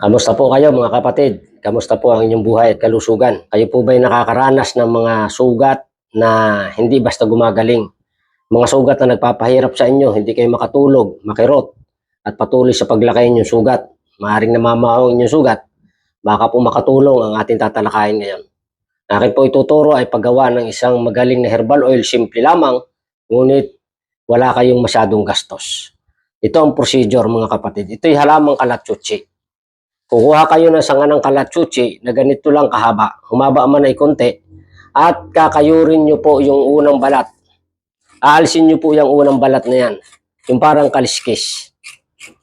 Kamusta po kayo mga kapatid? Kamusta po ang inyong buhay at kalusugan? Kayo po ba'y nakakaranas ng mga sugat na hindi basta gumagaling? Mga sugat na nagpapahirap sa inyo, hindi kayo makatulog, makirot, at patuloy sa paglaki inyong sugat. Maaring namamaho ang inyong sugat, baka po makatulong ang ating tatalakayin ngayon. Akin po ituturo ay paggawa ng isang magaling na herbal oil, simple lamang, ngunit wala kayong masyadong gastos. Ito ang procedure mga kapatid. Ito'y halamang kalatsuchi. Kukuha kayo ng sanga ng kalatsuchi na ganito lang kahaba. Humaba man ay konti. At kakayurin nyo po yung unang balat. Aalisin nyo po yung unang balat na yan. Yung parang kaliskis.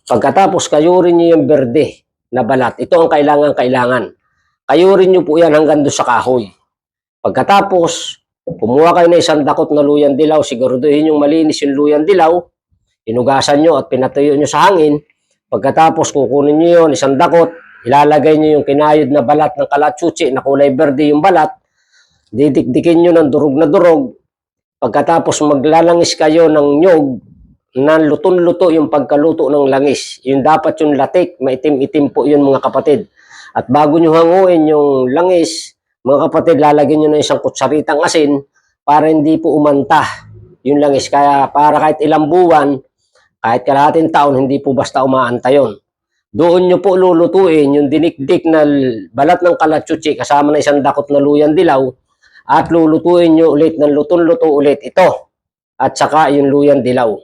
Pagkatapos kayurin nyo yung berde na balat. Ito ang kailangan-kailangan. Kayurin nyo po yan hanggang doon sa kahoy. Pagkatapos, kumuha kayo ng isang dakot na luyan dilaw. Siguraduhin yung malinis yung luyan dilaw. Inugasan nyo at pinatuyo nyo sa hangin. Pagkatapos kukunin nyo yun, isang dakot, ilalagay nyo yung kinayod na balat ng kalatsuchi na kulay berde yung balat, didikdikin nyo ng durog na durog, pagkatapos maglalangis kayo ng nyog na lutong-luto yung pagkaluto ng langis. Yung dapat yung latik, maitim-itim po yun mga kapatid. At bago nyo hanguin yung langis, mga kapatid, lalagyan nyo ng isang kutsaritang asin para hindi po umanta yung langis. Kaya para kahit ilang buwan, kahit kalahating taon, hindi po basta umaanta yon. Doon nyo po lulutuin yung dinikdik na balat ng kalatsuchi kasama na isang dakot na luyan dilaw at lulutuin nyo ulit ng lutong-luto ulit ito at saka yung luyan dilaw.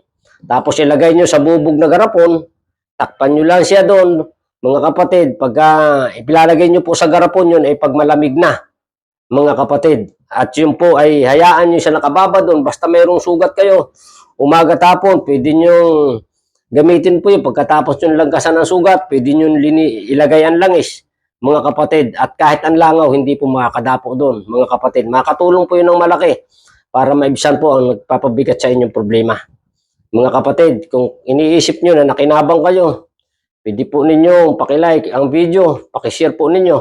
Tapos ilagay nyo sa bubog na garapon, takpan nyo lang siya doon, mga kapatid, pagka ipilalagay nyo po sa garapon yun ay pag malamig na, mga kapatid. At yun po ay hayaan nyo siya nakababa doon, basta mayroong sugat kayo, umaga tapon, pwede nyo gamitin po yun. Pagkatapos yung lagkasan ng sugat, pwede nyo lini, ilagay ang langis, mga kapatid. At kahit ang langaw, hindi po makakadapo doon, mga kapatid. Makatulong po yun ng malaki para maibsan po ang nagpapabigat sa inyong problema. Mga kapatid, kung iniisip nyo na nakinabang kayo, pwede po ninyong pakilike ang video, pakishare po ninyo.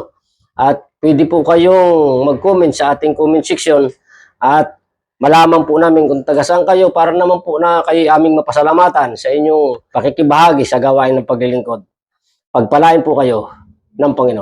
At pwede po kayong mag-comment sa ating comment section at malaman po namin kung taga saan kayo para naman po na kayo aming mapasalamatan sa inyong pakikibahagi sa gawain ng paglilingkod. Pagpalain po kayo ng Panginoon.